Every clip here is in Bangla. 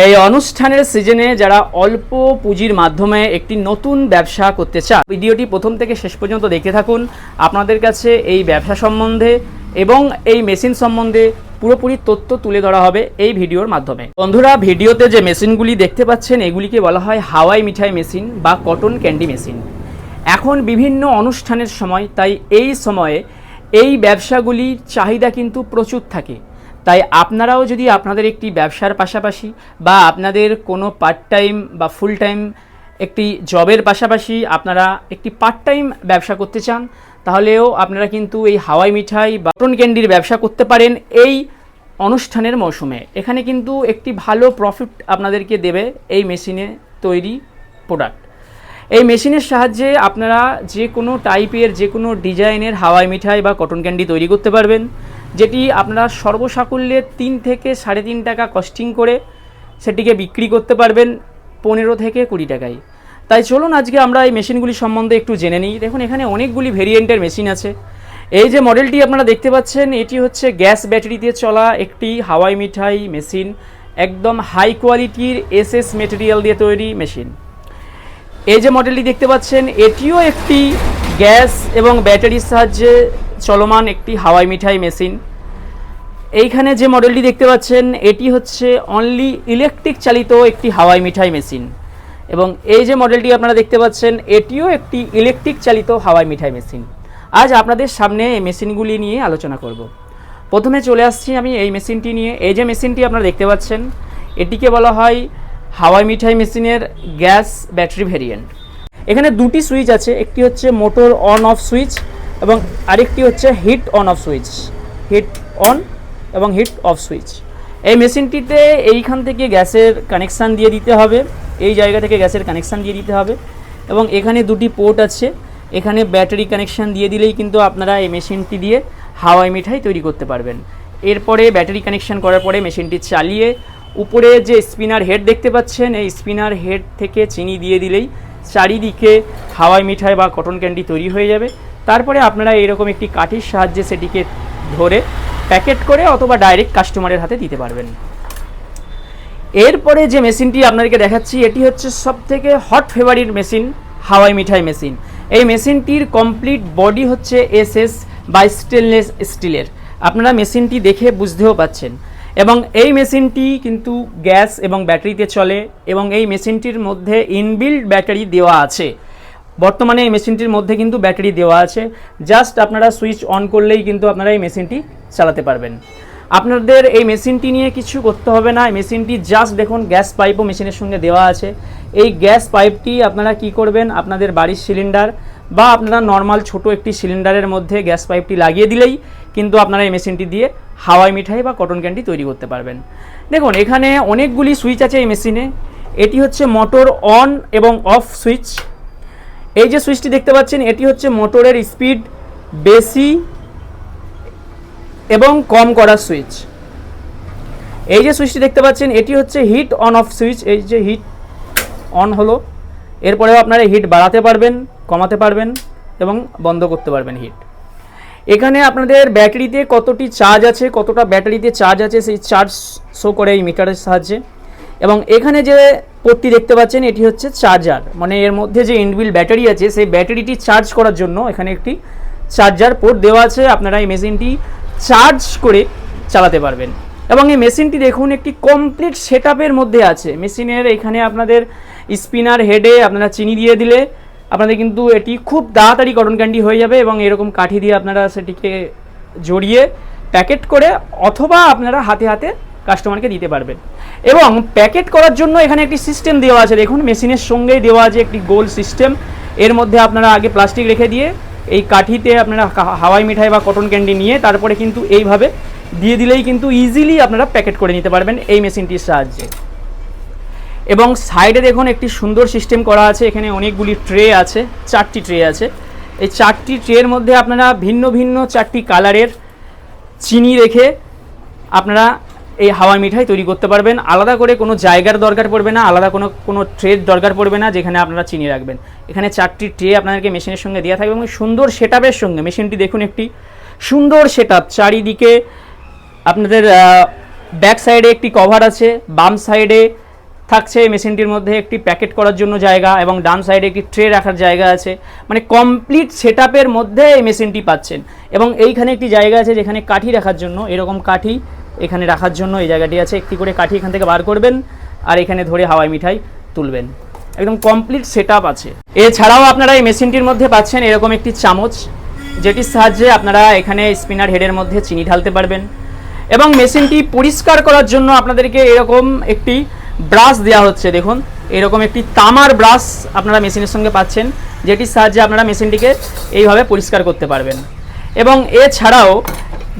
এই অনুষ্ঠানের সিজনে যারা অল্প পুঁজির মাধ্যমে একটি নতুন ব্যবসা করতে চান, ভিডিওটি প্রথম থেকে শেষ পর্যন্ত দেখে থাকুন। আপনাদের কাছে এই ব্যবসা সম্বন্ধে এবং এই মেশিন সম্বন্ধে পুরোপুরি তথ্য তুলে ধরা হবে এই ভিডিওর মাধ্যমে। বন্ধুরা, ভিডিওতে যে মেশিনগুলি দেখতে পাচ্ছেন, এগুলিকে বলা হয় হাওয়াই মিঠাই মেশিন বা কটন ক্যান্ডি মেশিন। এখন বিভিন্ন অনুষ্ঠানের সময়, তাই এই সময়ে এই ব্যবসাগুলির চাহিদা কিন্তু প্রচুর থাকে। তাই আপনারাও যদি আপনাদের একটি ব্যবসার পাশাপাশি বা আপনাদের কোনো পার্ট টাইম বা ফুল টাইম একটি জবের পাশাপাশি আপনারা একটি পার্ট টাইম ব্যবসা করতে চান, তাহলেও আপনারা কিন্তু এই হাওয়াই মিঠাই বা কটন ক্যান্ডির ব্যবসা করতে পারেন এই অনুষ্ঠানের মৌসুমে। এখানে কিন্তু একটি ভালো প্রফিট আপনাদেরকে দেবে এই মেশিনে তৈরি প্রোডাক্ট এই মেশিনের সাহায্যে আপনারা যে কোনো টাইপের যে কোনো ডিজাইনের হাওয়াই মিঠাই বা কটন ক্যান্ডি তৈরি করতে পারবেন। যেটি আপনারা সর্বসাকুল্যে তিন থেকে সাড়ে তিন টাকা কস্টিং করে সেটিকে বিক্রি করতে পারবেন পনেরো থেকে কুড়ি টাকায়। তাই চলুন আজকে আমরা এই মেশিনগুলি সম্বন্ধে একটু জেনে নিই। দেখুন, এখানে অনেকগুলি ভেরিয়েন্টের মেশিন আছে। এই যে মডেলটি আপনারা দেখতে পাচ্ছেন, এটি হচ্ছে গ্যাস ব্যাটারি দিয়ে চলা একটি হাওয়াই মিঠাই মেশিন, একদম হাই কোয়ালিটির এসএস মেটেরিয়াল দিয়ে তৈরি মেশিন। এই যে মডেলটি দেখতে পাচ্ছেন, এটিও একটি গ্যাস এবং ব্যাটারির সাহায্যে চলমান একটি হাওয়াই মিঠাই মেশিন। এইখানে যে মডেলটি দেখতে পাচ্ছেন, এটি হচ্ছে অনলি ইলেকট্রিক চালিত একটি হাওয়াই মিঠাই মেশিন এবং এই যে মডেলটি আপনারা দেখতে পাচ্ছেন, এটিও একটি ইলেকট্রিক চালিত হাওয়াই মিঠাই মেশিন আজ আপনাদের সামনে এই মেশিনগুলি নিয়ে আলোচনা করব। প্রথমে চলে আসছি আমি এই মেশিনটি নিয়ে। এই যে মেশিনটি আপনারা দেখতে পাচ্ছেন, এটিকে বলা হয় হাওয়াই মিঠাই মেশিনের গ্যাস ব্যাটারি ভেরিয়েন্ট। এখানে দুটি সুইচ আছে, একটি হচ্ছে মোটর অন অফ সুইচ এবং আরেকটি হচ্ছে heat on off switch heat on এবং হিট অফ সুইচ। এই মেশিনটিতে এইখান থেকে গ্যাসের কানেকশান দিয়ে দিতে হবে। এই জায়গা থেকে গ্যাসের কানেকশান দিয়ে দিতে হবে। এবং এখানে দুটি পোর্ট আছে। এখানে ব্যাটারি কানেকশান দিয়ে দিলেই কিন্তু আপনারা এই মেশিনটি দিয়ে হাওয়াই মিঠাই তৈরি করতে পারবেন। এরপরে ব্যাটারি কানেকশান করার পরে মেশিনটি চালিয়ে উপরে যে স্পিনার হেড দেখতে পাচ্ছেন, এই স্পিনার হেড থেকে চিনি দিয়ে দিলেই চারিদিকে হাওয়াই মিঠাই বা কটন ক্যান্ডি তৈরি হয়ে যাবে। তারপরে আপনারা এরকম একটি কাঠির সাহায্যে সেটিকে ধরে প্যাকেট করে অথবা ডাইরেক্ট কাস্টমারের হাতে দিতে পারবেন। এরপরে যে মেশিনটি আপনাদেরকে দেখাচ্ছি, এটি হচ্ছে সব থেকে হট ফেভারিট মেশিন হাওয়াই মিঠাই মেশিন এই মেশিনটির কমপ্লিট বডি হচ্ছে এস এস বা স্টেনলেস স্টিলের আপনারা মেশিনটি দেখে বুঝতেও পাচ্ছেন। এবং এই মেশিনটি কিন্তু গ্যাস এবং ব্যাটারিতে চলে এবং এই মেশিনটির মধ্যে ইনবিল্ড ব্যাটারি দেওয়া আছে। বর্তমানে এই মেশিনটির মধ্যে কিন্তু ব্যাটারি দেওয়া আছে। জাস্ট আপনারা সুইচ অন করলেই কিন্তু আপনারা এই মেশিনটি চালাতে পারবেন। আপনাদের এই মেশিনটি নিয়ে কিছু করতে হবে না। এই মেশিনটি জাস্ট দেখুন, গ্যাস পাইপও মেশিনের সঙ্গে দেওয়া আছে। এই গ্যাস পাইপটি আপনারা কি করবেন? আপনাদের বাড়ির সিলিন্ডার বা আপনারা নর্মাল ছোট একটি সিলিন্ডারের মধ্যে গ্যাস পাইপটি লাগিয়ে দিলেই কিন্তু আপনারা এই মেশিনটি দিয়ে হাওয়াই মিঠাই বা কটন ক্যান্ডি তৈরি করতে পারবেন। দেখুন, এখানে অনেকগুলি সুইচ আছে এই মেশিনে। এটি হচ্ছে মোটর অন এবং অফ সুইচ এই যে সুইচটি দেখতে পাচ্ছেন, এটি হচ্ছে মোটরের স্পিড বেশি। এবং কম করার সুইচ। এই যে সুইচটি দেখতে পাচ্ছেন, এটি হচ্ছে হিট অন অফ সুইচ। এই যে হিট অন হলো, এরপরেও আপনারা হিট বাড়াতে পারবেন, কমাতে পারবেন এবং বন্ধ করতে পারবেন হিট। এখানে আপনাদের ব্যাটারিতে কতটি চার্জ আছে, কতটা ব্যাটারিতে চার্জ আছে, সেই চার্জ শো করে এই মিটারের সাহায্যে। এবং এখানে যে পোর্টটি দেখতে পাচ্ছেন, এটি হচ্ছে চার্জার। মানে এর মধ্যে যে ইনবিল ব্যাটারি আছে, সেই ব্যাটারিটি চার্জ করার জন্য এখানে একটি চার্জার পোর্ট দেওয়া আছে। আপনারা এই মেশিনটি চার্জ করে চালাতে পারবেন। এবং এই মেশিনটি দেখুন, একটি কমপ্লিট সেট মধ্যে আছে। মেশিনের এখানে আপনাদের স্পিনার হেডে আপনারা চিনি দিয়ে দিলে আপনাদের কিন্তু এটি খুব তাড়াতাড়ি কটন ক্যান্ডি হয়ে যাবে এবং এরকম কাঠি দিয়ে আপনারা সেটিকে জড়িয়ে প্যাকেট করে অথবা আপনারা হাতে হাতে কাস্টমারকে দিতে পারবেন। এবং প্যাকেট করার জন্য এখানে একটি সিস্টেম দেওয়া আছে। দেখুন, মেশিনের সঙ্গেই দেওয়া আছে একটি গোল সিস্টেম এর মধ্যে আপনারা আগে প্লাস্টিক রেখে দিয়ে এই কাঠিতে আপনারা হাওয়াই মিঠাই বা কটন ক্যান্ডি নিয়ে তারপরে কিন্তু এইভাবে দিয়ে দিলেই কিন্তু ইজিলি আপনারা প্যাকেট করে নিতে পারবেন এই মেশিনটির সাহায্যে। এবং সাইডে দেখুন একটি সুন্দর সিস্টেম করা আছে, এখানে অনেকগুলি ট্রে আছে, চারটি ট্রে আছে। এই চারটি ট্রের মধ্যে আপনারা ভিন্ন ভিন্ন চারটি কালারের চিনি রেখে আপনারা এই হাওয়া মিঠাই তৈরি করতে পারবেন। আলাদা করে কোনো জায়গার দরকার পড়বে না, আলাদা কোনো কোনো ট্রের দরকার পড়বে না যেখানে আপনারা চিনি রাখবেন। এখানে চারটি ট্রে আপনাদেরকে মেশিনের সঙ্গে দেওয়া থাকবে এবং সুন্দর সেটআপের সঙ্গে মেশিনটি দেখুন একটি, সুন্দর সেটআপ চারিদিকে আপনাদের ব্যাক সাইডে একটি কভার আছে, বাম সাইডে থাকছে মেশিনটির মধ্যে একটি প্যাকেট করার জন্য জায়গা এবং ডান সাইডে একটি ট্রে রাখার জায়গা আছে। মানে কমপ্লিট সেট মধ্যে এই মেশিনটি পাচ্ছেন। এবং এইখানে একটি জায়গা আছে যেখানে কাঠি রাখার জন্য, এরকম কাঠি এখানে রাখার জন্য এই জায়গাটি আছে। একটি করে কাঠি এখান থেকে বার করবেন আর এখানে ধরে হাওয়াই মিঠাই তুলবেন। একদম কমপ্লিট সেট আছে। এছাড়াও আপনারা এই মেশিনটির মধ্যে পাচ্ছেন এরকম একটি চামচ, যেটির সাহায্যে আপনারা এখানে স্পিনার হেডের মধ্যে চিনি ঢালতে পারবেন। এবং মেশিনটি পরিষ্কার করার জন্য আপনাদেরকে এরকম একটি ব্রাশ দেওয়া হচ্ছে, দেখুন। এরকম একটি তামার ব্রাশ আপনারা মেশিনের সঙ্গে পাচ্ছেন, যেটির সাহায্যে আপনারা মেশিনটিকে এইভাবে পরিষ্কার করতে পারবেন। এবং এছাড়াও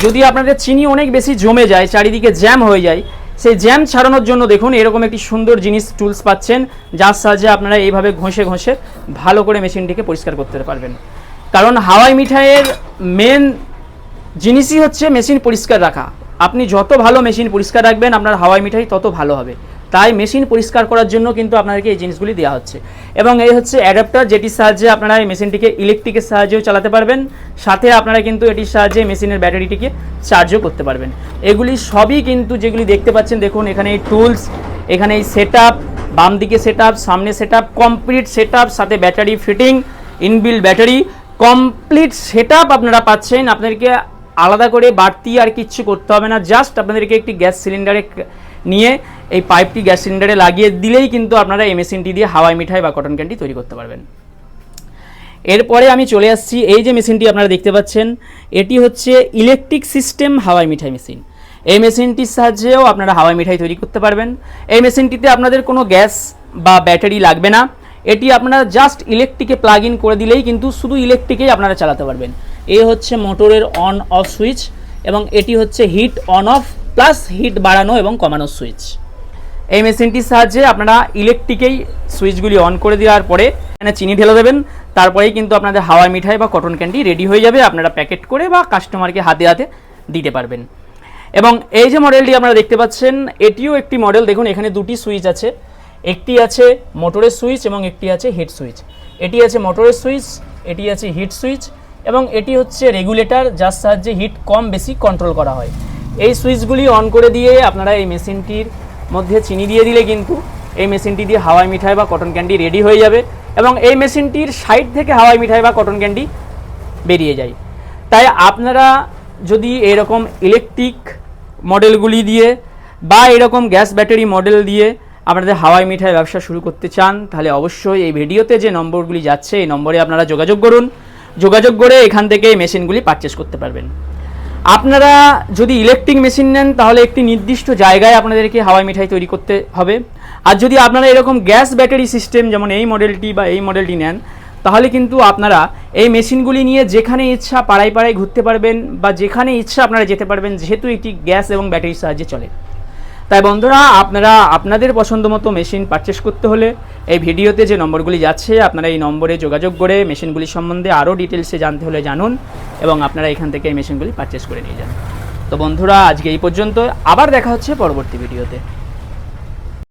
যদি আপনাদের চিনি অনেক বেশি জমে যায়, চারিদিকে জ্যাম হয়ে যায়, সেই জ্যাম ছাড়ানোর জন্য দেখুন এরকম একটি সুন্দর জিনিস টুলস পাচ্ছেন, যার সাহায্যে আপনারা এইভাবে ঘষে ঘষে ভালো করে মেশিনটিকে পরিষ্কার করতে পারবেন। কারণ হাওয়াই মিঠাইয়ের মেন জিনিসই হচ্ছে মেশিন পরিষ্কার রাখা। আপনি যত ভালো মেশিন পরিষ্কার রাখবেন, আপনার হাওয়াই মিঠাই তত ভালো হবে। তাই মেশিন পরিষ্কার করার জন্য কিন্তু আপনাদেরকে এই জিনিসগুলি দেওয়া হচ্ছে। এবং এই হচ্ছে অ্যাডাপ্টার, যেটির সাহায্যে আপনারা এই মেশিনটিকে ইলেকট্রিকের সাহায্যেও চালাতে পারবেন। সাথে আপনারা কিন্তু এটির সাহায্যে মেশিনের ব্যাটারিটিকে চার্জও করতে পারবেন। এগুলি সবই কিন্তু যেগুলি দেখতে পাচ্ছেন, দেখুন, এখানে এই টুলস এখানে এই সেট বাম দিকে সেট সামনে সেট কমপ্লিট সেট সাথে battery fitting inbuilt battery complete set আপনারা পাচ্ছেন। আপনাদেরকে আলাদা করে বাড়তি আর কিচ্ছু করতে হবে না। জাস্ট আপনাদেরকে একটি গ্যাস সিলিন্ডারে নিয়ে এই পাইপটি গ্যাস সিলিন্ডারে লাগিয়ে দিলেই কিন্তু আপনারা এই মেশিনটি দিয়ে হাওয়াই মিঠাই বা কটন ক্যান্ডি তৈরি করতে পারবেন। এরপরে আমি চলে আসছি, এই যে মেশিনটি আপনারা দেখতে পাচ্ছেন, এটি হচ্ছে ইলেকট্রিক সিস্টেম হাওয়াই মিঠাই মেশিন। এই মেশিনটির সাহায্যেও আপনারা হাওয়াই মিঠাই তৈরি করতে পারবেন। এই মেশিনটিতে আপনাদের কোনো গ্যাস বা ব্যাটারি লাগবে না। এটি আপনারা জাস্ট ইলেকট্রিকে প্লাগ ইন করে দিলেই কিন্তু শুধু ইলেকট্রিকেই আপনারা চালাতে পারবেন। এ হচ্ছে মোটরের অন অফ সুইচ এবং এটি হচ্ছে heat on off plus heat বাড়ানো এবং কমানো সুইচ। এই মেশিনটির সাহায্যে আপনারা ইলেকট্রিকেই সুইচগুলি অন করে দেওয়ার পরে এখানে চিনি ঢেলে দেবেন। তারপরেই কিন্তু আপনাদের হাওয়াই মিঠাই বা কটন ক্যান্ডি রেডি হয়ে যাবে। আপনারা প্যাকেট করে বা কাস্টমারকে হাতে হাতে দিতে পারবেন। এবং এই যে মডেলটি আপনারা দেখতে পাচ্ছেন, এটিও একটি মডেল দেখুন, এখানে দুটি সুইচ আছে। একটি আছে মোটরের সুইচ এবং একটি আছে হিট সুইচ। এটি আছে মোটরের সুইচ, এটি আছে হিট সুইচ এবং এটি হচ্ছে রেগুলেটর যার সাহায্যে হিট কম বেশি কন্ট্রোল করা হয়। এই সুইচগুলি অন করে দিয়ে আপনারা এই মেশিনটির মধ্যে চিনি দিয়ে দিলে কিন্তু এই মেশিনটি দিয়ে হাওয়াই মিঠাই বা কটন ক্যান্ডি রেডি হয়ে যাবে এবং এই মেশিনটির সাইড থেকে হাওয়াই মিঠাই বা কটন ক্যান্ডি বেরিয়ে যায়। তাই আপনারা যদি এরকম ইলেকট্রিক মডেলগুলি দিয়ে বা এরকম গ্যাস ব্যাটারি মডেল দিয়ে আপনাদের হাওয়াই মিঠাই ব্যবসা শুরু করতে চান, তাহলে অবশ্যই এই ভিডিওতে যে নম্বরগুলি যাচ্ছে, এই নম্বরে আপনারা যোগাযোগ করুন। যোগাযোগ করে এখান থেকে এই মেশিনগুলি পারচেস করতে পারবেন। আপনারা যদি ইলেকট্রিক মেশিন নেন, তাহলে একটি নির্দিষ্ট জায়গায় আপনাদেরকে হাওয়াই মিঠাই তৈরি করতে হবে। আর যদি আপনারা এরকম গ্যাস ব্যাটারি সিস্টেম যেমন এই মডেলটি বা এই মডেলটি নেন, তাহলে কিন্তু আপনারা এই মেশিনগুলি নিয়ে যেখানে ইচ্ছা পাড়ায় পাড়ায় ঘুরতে পারবেন বা যেখানে ইচ্ছা আপনারা যেতে পারবেন, যেহেতু এটি গ্যাস এবং ব্যাটারির সাহায্যে চলে। তাই বন্ধুরা, আপনারা আপনাদের পছন্দ মতো মেশিন পারচেস করতে হলে এই ভিডিওতে যে নম্বরগুলি যাচ্ছে, আপনারা এই নম্বরে যোগাযোগ করে মেশিনগুলি সম্বন্ধে আরও ডিটেলসে জানতে হলে জানুন। এবং আপনারা এখান থেকে এই মেশিনগুলি পারচেস করে নিয়ে যান। তো বন্ধুরা, আজকে এই পর্যন্ত আবার দেখা হচ্ছে পরবর্তী ভিডিওতে